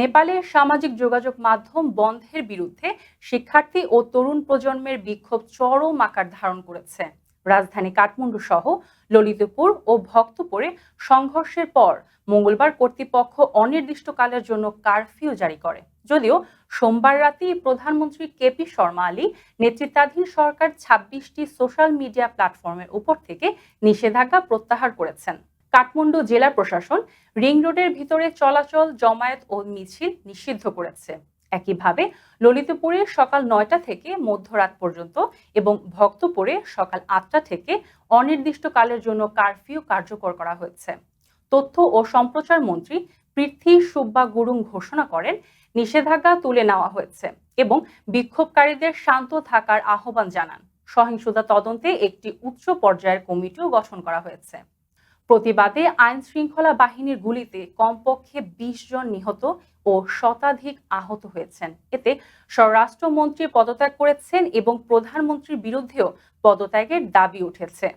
নেপালে সামাজিক যোগাযোগ মাধ্যম বন্ধের বিরুদ্ধে শিক্ষার্থী ও তরুণ প্রজন্মের বিক্ষোভ চরম আকার ধারণ করেছে। রাজধানী কাঠমান্ডু সহ ললিতপুর ও ভক্তপুরে সংঘর্ষের পর মঙ্গলবার কর্তৃপক্ষ অনির্দিষ্টকালের জন্য কারফিউ জারি করে। যদিও সোমবার রাতেই প্রধানমন্ত্রী কেপি শর্মা আলী নেতৃত্বাধীন সরকার ছাব্বিশটি সোশ্যাল মিডিয়া প্ল্যাটফর্মের উপর থেকে নিষেধাজ্ঞা প্রত্যাহার করেছেন। কাঠমান্ডু জেলা প্রশাসন রিং রোডের ভিতরে চলাচল, জমায়েত ও মিছিল নিষিদ্ধ করেছে। একইভাবে ললিতপুরে সকাল নয়টা থেকে মধ্যরাত পর্যন্ত এবং ভক্তপুরে সকাল আটটা থেকে অনির্দিষ্টকালের জন্য কারফিউ কার্যকর করা হয়েছে। তথ্য ও সম্প্রচার মন্ত্রী পৃথ্বী সুব্বা গুরুং ঘোষণা করেন, নিষেধাজ্ঞা তুলে নেওয়া হয়েছে এবং বিক্ষোভকারীদের শান্ত থাকার আহ্বান জানান। সহিংসতা তদন্তে একটি উচ্চ পর্যায়ের কমিটিও গঠন করা হয়েছে। প্রতিবাদে আইন শৃঙ্খলা বাহিনীর গুলিতে কমপক্ষে বিশ জন নিহত ও শতাধিক আহত হয়েছেন। এতে স্বরাষ্ট্রমন্ত্রী পদত্যাগ করেছেন এবং প্রধানমন্ত্রীর বিরুদ্ধেও পদত্যাগের দাবি উঠেছে।